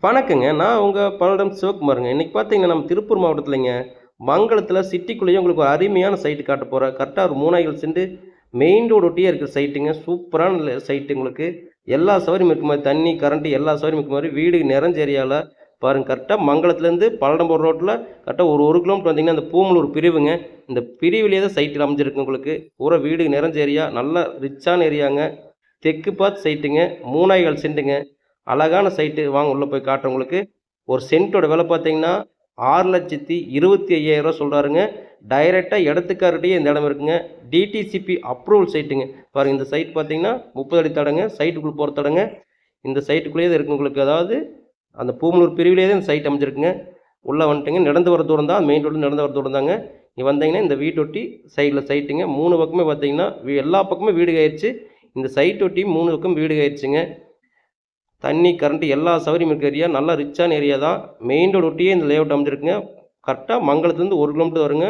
வணக்கங்க. நான் உங்கள் பல்லடம் சிவகுமாருங்க. இன்றைக்கி பார்த்தீங்கன்னா நம்ம திருப்பூர் மாவட்டத்தில்ங்க மங்களத்தில் சிட்டிக்குள்ளேயே உங்களுக்கு ஒரு அருமையான சைட்டு காட்ட போகிறேன் கரெக்டாக ஒரு மூணாயிரம் சென்று மெயின் ரோடு ஒட்டியே இருக்கிற சைட்டுங்க சூப்பரான சைட்டு உங்களுக்கு. எல்லா சௌகரியம் இருக்க மாதிரி தண்ணி கரண்ட்டு எல்லா சௌகரியம் இருக்க மாதிரி வீடு நிறைஞ்ச ஏரியாவில் பாருங்கள் கரெக்டாக மங்களத்துலேருந்து பல்லடம் போகிற ரோட்டில் கரெக்டாக ஒரு ஒரு கிலோமீட்டர் வந்தீங்கன்னா அந்த பூமலூர் பிரிவுங்க. இந்த பிரிவிலேயே தான் சைட்டு அமைஞ்சிருக்கு உங்களுக்கு. பூரா வீடு நிறைஞ்ச ஏரியா நல்லா ரிச்சான ஏரியாங்க தெற்கு பார்த்து சைட்டுங்க மூணாயிரம் சென்ட்டுங்க அழகான சைட்டு. வாங்க உள்ளே போய் காட்டுறேன் உங்களுக்கு. ஒரு சென்ட்டோட விலை பார்த்தீங்கன்னா ஆறு லட்சத்தி இருபத்தி ஐயாயிரரூவா சொல்கிறாருங்க டைரெக்டாக இடத்துக்காரர்கிட்டயே இந்த இடம் இருக்குங்க. டிடிசிபி அப்ரூவல் சைட்டுங்க. பாருங்கள் இந்த சைட் பார்த்தீங்கன்னா முப்பது அடி தடங்க சைட்டுக்குள்ளே போகிற தடங்க. இந்த சைட்டுக்குள்ளேயே தான் இருக்குது உங்களுக்கு. அதாவது அந்த பூமலூர் பிரிவிலேயே தான் இந்த சைட் அமைஞ்சிருக்குங்க. உள்ளே வந்துட்டுங்க. நடந்து வர தூரம் தான் மெயின் ரோடு நடந்து வர தூரம் தாங்க. இங்கே வந்தீங்கன்னா இந்த வீட்டொட்டி சைடில் சைட்டுங்க. மூணு பக்கமே பார்த்தீங்கன்னா எல்லா பக்கமே வீடு ஆயிடுச்சு இந்த சைட் ஒட்டி மூணு பக்கம் வீடு ஆயிடுச்சுங்க தண்ணி கரண்ட் எல்லா சௌகரியம் இருக்க ஏரியா. நல்லா ரிச்சான ஏரியா தான். மெயின் ரோடு ஒட்டியே இந்த லேஅவுட் அமைஞ்சிருக்குங்க. கரெக்டாக மங்களத்துலேருந்து ஒரு கிலோமீட்டர் வருங்க.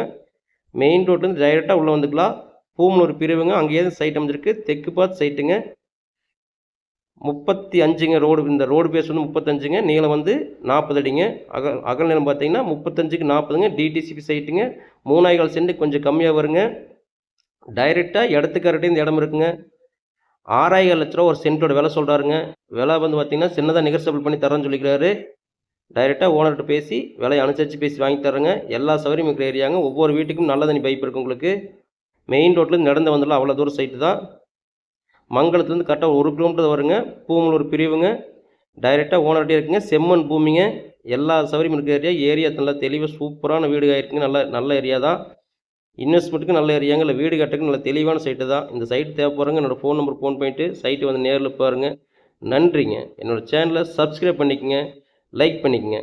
மெயின் ரோட்லேருந்து டைரெக்டாக உள்ளே வந்துக்கலாம். பூமலூர் பிரிவுங்க. அங்கேயே சைட் அமைஞ்சிருக்கு. தெற்கு பார்த்து சைட்டுங்க முப்பத்தி அஞ்சுங்க ரோடு இந்த ரோடு பேஸ் வந்து முப்பத்தஞ்சுங்க. நீளம் வந்து நாற்பது அடிங்க. அகல் அகல் நிலம் பார்த்தீங்கன்னா முப்பத்தஞ்சுக்கு நாற்பதுங்க. டிடிசிபி சைட்டுங்க மூணாயிரம் சென்ட் கொஞ்சம் கம்மியாக வருங்க. டைரெக்டாக இடத்துக்காரட்டே இந்த இடம் இருக்குங்க. ஆறாயிரம் லட்ச ரூபா ஒரு சென்ட்டோட விலை சொல்கிறாருங்க விலை வந்து பார்த்தீங்கன்னா சின்னதாக நெகர்சபிள் பண்ணி தரேன்னு சொல்லிக்கிறாரு. டைரெக்டாக ஓனர்கிட்ட பேசி விலையை அனுசரித்து பேசி வாங்கி தரேங்க எல்லா சௌகரியம் இருக்கிற ஏரியாங்க ஒவ்வொரு வீட்டுக்கும் நல்ல தண்ணி பைப் இருக்குது உங்களுக்கு. மெயின் ரோட்லேருந்து நடந்து வந்துடலாம் அவ்வளோ தூரம் சைட்டு தான். மங்களத்துலேருந்து கரெக்டாக ஒரு கிலோமீட்டர் வருங்க. பூமலூர் பிரிவுங்க. டைரெக்டாக ஓனர்கிட்டே இருக்குங்க. செம்மண் பூமிங்க. எல்லா சௌகரியம் இருக்கிற ஏரியா ஏரியா நல்லா தெளிவாக சூப்பரான வீடு ஆயிருக்குங்க நல்ல நல்ல ஏரியா தான். இன்வெஸ்ட்மெண்ட்டுக்கு நல்ல ஏரியாங்க இல்லை வீடு கட்டுறதுக்கு நல்ல தெளிவான சைட்டு தான். இந்த சைட் தேவைப்படுறவங்க என்னோடய ஃபோன் நம்பர் ஃபோன் பண்ணிட்டு சைட்டு வந்து நேரில் பாருங்கள் நன்றிங்க. என்னோடய சேனலை சப்ஸ்கிரைப் பண்ணிக்கங்க. லைக் பண்ணிக்கங்க.